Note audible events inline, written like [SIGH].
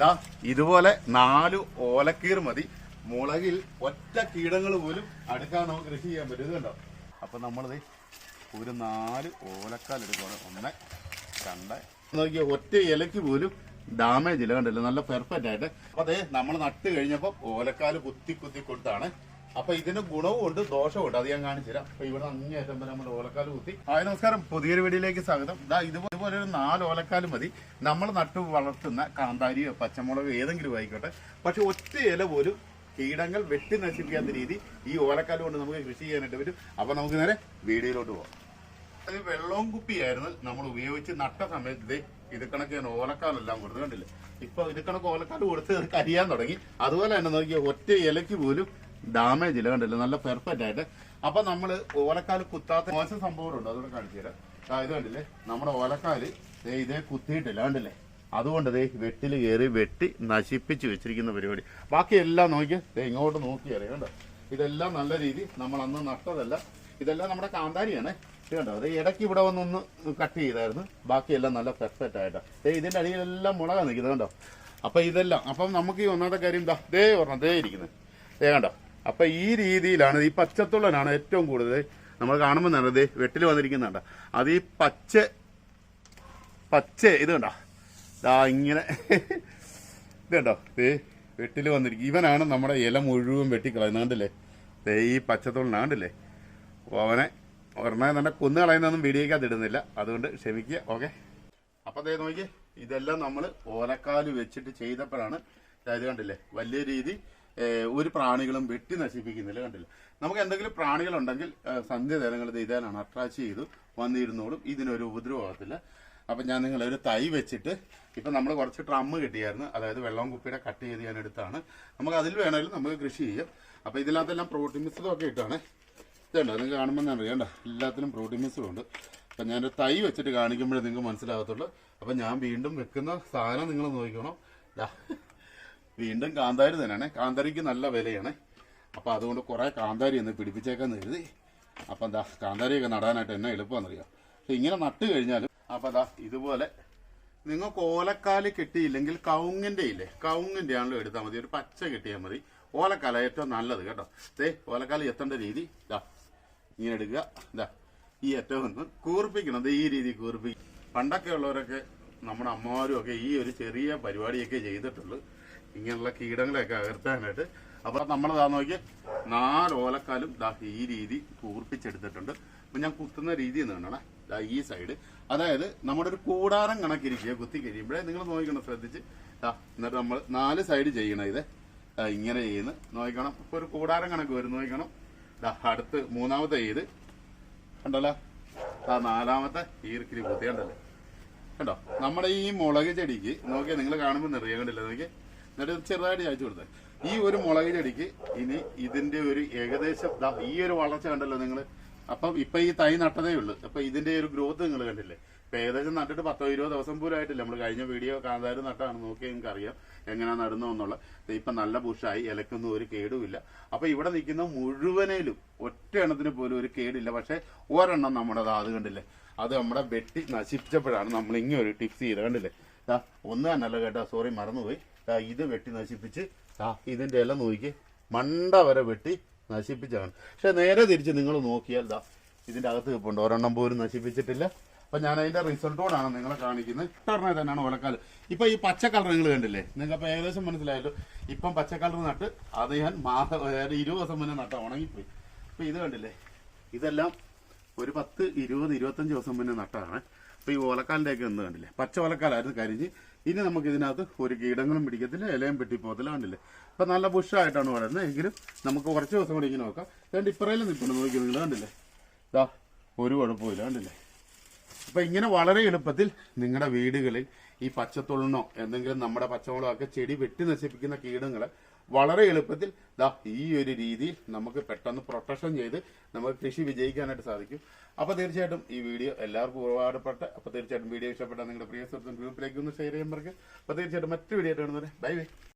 ദാ ഇതുപോലെ നാല് ഓലക്കീർ മതി. മുളകിൽ ഒറ്റ കീടങ്ങൾ പോലും അടുക്കാൻ നമുക്ക് കൃഷി ചെയ്യാൻ പറ്റും. ഇത് കണ്ടോ? അപ്പൊ നമ്മളിത് ഒരു നാല് ഓലക്കാൽ എടുക്കണം ഒന്ന് രണ്ട്. നോക്കിയ ഒറ്റ ഇലക്ക് പോലും ഡാമേജ് ഇല്ല. കണ്ടില്ല? നല്ല പെർഫെക്റ്റ് ആയിട്ട്. അപ്പൊ അതെ നമ്മൾ നട്ട് കഴിഞ്ഞപ്പോ ഓലക്കാൽ കുത്തി കുത്തി കൊടുത്താണ്. അപ്പൊ ഇതിന് ഗുണവും ഉണ്ട് ദോഷവും ഉണ്ട് അത് ഞാൻ കാണിച്ചു തരാം. അപ്പൊ ഇവിടെ അങ്ങേറ്റം വരെ നമ്മൾ ഓലക്കാൽ കുത്തി. ആയ നമസ്കാരം. പുതിയൊരു വീടിലേക്ക് സ്വാഗതം. ഇതാ ഇതുപോലെ ഒരു നാല് ഓലക്കാൽ മതി. നമ്മൾ നട്ടു വളർത്തുന്ന കാന്താരിയോ പച്ചമുളകോ ഏതെങ്കിലും ആയിക്കോട്ടെ. പക്ഷെ ഒറ്റ ഇല പോലും കീടങ്ങൾ വെട്ടി നശിപ്പിക്കാത്ത രീതി ഈ ഓലക്കാൽ കൊണ്ട് നമുക്ക് കൃഷി ചെയ്യാനായിട്ട് പറ്റും. അപ്പൊ നമുക്ക് നേരെ വീടിയിലോട്ട് പോവാം. അത് വെള്ളവും കുപ്പിയായിരുന്നു. നമ്മൾ ഉപയോഗിച്ച് നട്ട സമയത്ത് ഇത് കണക്ക് ഞാൻ ഓലക്കാലെല്ലാം കൊടുത്തു കണ്ടില്ലേ? ഇപ്പൊ ഇത് കണക്ക് ഓലക്കാൽ കൊടുത്ത് കരിയാൻ തുടങ്ങി. അതുപോലെ തന്നെ നോക്കിയ ഒറ്റ ഇലയ്ക്ക് പോലും ഡാമേജ് ഇല്ല കണ്ടില്ല? നല്ല പെർഫെക്റ്റ് ആയിട്ട്. അപ്പൊ നമ്മൾ ഓലക്കാൽ കുത്താത്ത മോശം സംഭവമുണ്ട് അതുകൊണ്ട് കാണിച്ചു തരാം. ഇത് കണ്ടില്ലേ? നമ്മുടെ ഓലക്കാൽ ഇതേ കുത്തിയിട്ടില്ല കണ്ടില്ലേ? അതുകൊണ്ട് ദേ വെട്ടിൽ കയറി വെട്ടി നശിപ്പിച്ച് വെച്ചിരിക്കുന്ന പരിപാടി. ബാക്കി എല്ലാം നോക്കി ഇങ്ങോട്ട് നോക്കിയാലേ കണ്ടോ? ഇതെല്ലാം നല്ല രീതി നമ്മൾ അന്ന് നട്ടതല്ല. ഇതെല്ലാം നമ്മുടെ കാന്താരിയാണ്. കേട്ടോ അത് ഇടയ്ക്ക് ഇവിടെ വന്നൊന്ന് കട്ട് ചെയ്തായിരുന്നു. ബാക്കിയെല്ലാം നല്ല പെർഫെക്റ്റ് ആയിട്ടാണ് ഏ ഇതിന്റെ അടിയിലെല്ലാം മുളകാ നിൽക്കുന്നത് കണ്ടോ? അപ്പൊ ഇതെല്ലാം അപ്പം നമുക്ക് ഈ ഒന്നാമത്തെ കാര്യം ഇതാ ദേ പറഞ്ഞ ദേ ഇരിക്കുന്നത് ദേ കണ്ടോ? അപ്പൊ ഈ രീതിയിലാണ് ഈ പച്ചത്തുള്ളനാണ് ഏറ്റവും കൂടുതൽ നമ്മൾ കാണുമ്പോൾ നല്ലത് വെട്ടിൽ വന്നിരിക്കുന്നുണ്ട് അത് ഈ പച്ച പച്ച ഇത് കണ്ടോ? ദാ ഇങ്ങനെ [LAUGHS] ഇത് കണ്ടോ? ദേ വെട്ടിൽ വന്നിരിക്കും ഇവനാണ് നമ്മുടെ ഇല മുഴുവൻ വെട്ടിക്കളയുന്നത്. കണ്ടില്ലേ? ദേ ഈ പച്ചത്തുള്ളനാണ് കണ്ടില്ലേ? അപ്പോൾ അവനെ ഒരെണ്ണം തന്നെ കൊന്നു കളയുന്നൊന്നും വീഡിയോക്കകത്ത് ഇടുന്നില്ല. അതുകൊണ്ട് ക്ഷമിക്കുക ഓക്കെ? അപ്പൊ ദേ നോക്കി ഇതെല്ലാം നമ്മൾ ഓലക്കാൽ വെച്ചിട്ട് ചെയ്തപ്പോഴാണ്. ഇത് കണ്ടില്ലേ? വലിയ രീതി ഒരു പ്രാണികളും വെട്ടി നശിപ്പിക്കുന്നില്ല കണ്ടില്ല. നമുക്ക് എന്തെങ്കിലും പ്രാണികളുണ്ടെങ്കിൽ ഏ, സന്ധ്യ നേരങ്ങളിൽ ഇതേലാണ് അട്രാച്ച് ചെയ്തു വന്നിരുന്നോളും. ഇതിനൊരു ഉപദ്രവമാകത്തില്ല. അപ്പൊ ഞാൻ നിങ്ങളെ ഒരു തൈ വെച്ചിട്ട് ഇപ്പൊ നമ്മൾ കുറച്ച് ട്രമ്മ് കിട്ടിയായിരുന്നു. അതായത് വെള്ളം കുപ്പിയുടെ കട്ട് ചെയ്ത് ഞാൻ എടുത്താണ്. നമുക്ക് അതിൽ വേണമെങ്കിലും നമുക്ക് കൃഷി ചെയ്യാം. അപ്പൊ ഇതിനകത്തെല്ലാം പ്രോട്ടീൻ മിസ്സും ഒക്കെ ഇട്ടാണ്. ഇതുണ്ട്? നിങ്ങൾക്ക് കാണുമ്പോൾ തന്നെ അറിയാം എല്ലാത്തിനും പ്രോട്ടീൻ ഉണ്ട്. അപ്പം ഞാനൊരു തൈ വെച്ചിട്ട് കാണിക്കുമ്പോഴേ നിങ്ങൾക്ക് മനസ്സിലാകത്തുള്ളൂ. അപ്പം ഞാൻ വീണ്ടും വെക്കുന്ന സാധനം നിങ്ങൾ നോക്കണം ദാ, വീണ്ടും കാന്താരി തന്നെയാണ്. കാന്താരിക്ക് നല്ല വിലയാണ്. അപ്പം അതുകൊണ്ട് കുറേ കാന്താരി ഒന്ന് പിടിപ്പിച്ചേക്കാന്ന് കരുതി. അപ്പം എന്താ കാന്താരിയൊക്കെ നടാനായിട്ട് എന്നെ എളുപ്പമെന്നറിയാം പക്ഷെ ഇങ്ങനെ നട്ട് കഴിഞ്ഞാലും അപ്പം ദാ ഇതുപോലെ നിങ്ങൾക്ക് ഓലക്കാൽ കിട്ടിയില്ലെങ്കിൽ കൗങ്ങിന്റെ ഇല്ലേ? കൗങ്ങിന്റെ ആണല്ലോ എടുത്താൽ മതി. ഒരു പച്ച കിട്ടിയാൽ മതി. ഓലക്കാല ഏറ്റവും നല്ലത് കേട്ടോ. ദേ ഓലക്കാൽ എത്തേണ്ട രീതി. ഇതാ ഇങ്ങനെ എടുക്കുക. ഇതാ ഈ ഏറ്റവും ഒന്ന് കൂർപ്പിക്കണം. ഈ രീതി കൂർപ്പിക്കും പണ്ടൊക്കെ ഉള്ളവരൊക്കെ നമ്മുടെ അമ്മമാരും ഒക്കെ ഈ ഒരു ചെറിയ പരിപാടിയൊക്കെ ചെയ്തിട്ടുള്ളൂ. ഇങ്ങനെയുള്ള കീടങ്ങളെയൊക്കെ അകർത്താനായിട്ട്. അപ്പൊ നമ്മൾ ദാ നോക്കി നാല് ഓലക്കാലും ദാ ഈ രീതി കൂർപ്പിച്ചെടുത്തിട്ടുണ്ട്. അപ്പൊ ഞാൻ കുത്തുന്ന രീതി എന്ന് കാണണേ ദാ ഈ സൈഡ് അതായത് നമ്മുടെ ഒരു കൂടാരം കണക്കിരിക്കുക കുത്തി കഴിയുമ്പോഴേ നിങ്ങൾ നോക്കണം ശ്രദ്ധിച്ച്. ദാ എന്നിട്ട് നമ്മൾ നാല് സൈഡ് ചെയ്യണം ഇത്. ഇങ്ങനെ ചെയ്യുന്നു. നോക്കണം. ഇപ്പൊ ഒരു കൂടാരം കണക്ക് വരും. നോക്കണം. ദാ അടുത്ത് മൂന്നാമത്തെ ഇത്. കണ്ടല്ലോ? ദാ നാലാമത്തെ ഈർക്കിരി കുത്തി കണ്ടല്ലേ? കണ്ടോ? നമ്മുടെ ഈ മുളക് ചെടിക്ക് നോക്കിയാൽ നിങ്ങൾ കാണുമ്പോൾ നിറയാൻ കണ്ടില്ല? നോക്കിയേ. എന്നിട്ട് ചെറുതായിട്ട് ചായച്ചു കൊടുത്തത് ഈ ഒരു മുളക് ചെടിക്ക് ഇനി ഇതിന്റെ ഒരു ഏകദേശം ഈ ഒരു വളർച്ച കണ്ടല്ലോ നിങ്ങൾ അപ്പം ഇപ്പൊ ഈ തൈ നട്ടതേ ഉള്ളൂ. അപ്പൊ ഇതിന്റെ ഒരു ഗ്രോത്ത് നിങ്ങൾ കണ്ടില്ലേ? ഇപ്പൊ ഏകദേശം നട്ടിട്ട് പത്തോ ഇരുപതോ ദിവസം പോലും ആയിട്ടില്ല. നമ്മൾ കഴിഞ്ഞ വീഡിയോ കാന്താരി നട്ടാണ്. നോക്കിയാൽ നിങ്ങൾക്ക് അറിയാം എങ്ങനെയാ നടുന്നു എന്നുള്ള. ഇപ്പൊ നല്ല ബുഷായി. ഇലക്കൊന്നും ഒരു കേടുമില്ല. അപ്പൊ ഇവിടെ നിൽക്കുന്ന മുഴുവനേലും ഒറ്റ എണ്ണത്തിന് പോലും ഒരു കേടില്ല. പക്ഷെ ഒരെണ്ണം നമ്മുടെ അത് കണ്ടില്ലേ? അത് നമ്മുടെ വെട്ടി നശിപ്പിച്ചപ്പോഴാണ് നമ്മൾ ഇങ്ങനെ ഒരു ടിപ്സ് ചെയ്ത് കണ്ടില്ലേ? ദാ ഒന്ന് തന്നെയല്ല കേട്ടോ സോറി മറന്നുപോയി. ദാ ഇത് വെട്ടി നശിപ്പിച്ച് ആ. ഇതിന്റെ ഇല നോക്കി മണ്ട വരെ വെട്ടി നശിപ്പിച്ചാണ് പക്ഷെ നേരെ തിരിച്ച് നിങ്ങൾ നോക്കിയാൽ ദാ ഇതിന്റെ അകത്ത് കിപ്പുണ്ട്. ഒരെണ്ണം പോലും നശിപ്പിച്ചിട്ടില്ല. അപ്പൊ ഞാൻ അതിന്റെ റിസൾട്ടോടാണ് നിങ്ങളെ കാണിക്കുന്നത്. ഇട്ടറിനെ തന്നെയാണ് ഓലക്കാൽ. ഇപ്പൊ ഈ പച്ച കളർ നിങ്ങൾ കണ്ടില്ലേ? നിങ്ങൾക്ക് അപ്പൊ ഏകദേശം മനസ്സിലായല്ലോ. ഇപ്പം പച്ച കളർ നട്ട് അത് ഞാൻ മാസം ഇരുപത് ദിവസം മുന്നേ നട്ട ഉണങ്ങിപ്പോയി. അപ്പൊ ഇത് കണ്ടില്ലേ? ഇതെല്ലാം ഒരു പത്ത് ഇരുപത് ഇരുപത്തഞ്ച് ദിവസം മുന്നേ നട്ടതാണ്. അപ്പൊ ഈ ഓലക്കാലിന്റെയൊക്കെ ഒന്ന് കണ്ടില്ലേ? പച്ച ഓലക്കാലായിരുന്നു കരിഞ്ഞ്. ഇനി നമുക്ക് ഇതിനകത്ത് ഒരു കീടങ്ങളും പിടിക്കത്തില്ല ഇലയും പെട്ടിപ്പോകത്തില്ല കണ്ടില്ലേ? അപ്പൊ നല്ല ബുഷായിട്ടാണ് വളരുന്നത്. എങ്കിലും നമുക്ക് കുറച്ച് ദിവസം കൂടി ഇങ്ങനെ നോക്കാം. രണ്ട് ഇപ്പറയിലും നിൽപ്പുണ്ട് നോക്കി കണ്ടില്ലേ? ഇതാ ഒരു കുഴപ്പമില്ല കണ്ടില്ലേ? അപ്പൊ ഇങ്ങനെ വളരെ എളുപ്പത്തിൽ നിങ്ങളുടെ വീടുകളിൽ ഈ പച്ചത്തുള്ളനോ എന്തെങ്കിലും നമ്മുടെ പച്ചമുളകൊക്കെ ചെടി വെട്ടി നശിപ്പിക്കുന്ന കീടങ്ങളെ വളരെ എളുപ്പത്തിൽ ദാ ഈ ഒരു രീതിയിൽ നമുക്ക് പെട്ടെന്ന് പ്രൊട്ടക്ഷൻ ചെയ്ത് നമുക്ക് കൃഷി വിജയിക്കാനായിട്ട് സാധിക്കും. അപ്പോൾ തീർച്ചയായിട്ടും ഈ വീഡിയോ എല്ലാവർക്കും ഉപകാരപ്പെട്ട് അപ്പോൾ തീർച്ചയായിട്ടും വീഡിയോ ഇഷ്ടപ്പെട്ട നിങ്ങളുടെ പ്രിയ സുഹൃത്തും ഗ്രൂപ്പിലേക്ക് ഒന്ന് ഷെയർ ചെയ്യാൻ പറയും അപ്പോൾ തീർച്ചയായിട്ടും മറ്റു വീഡിയോ ആയിട്ട് ബൈ ബൈ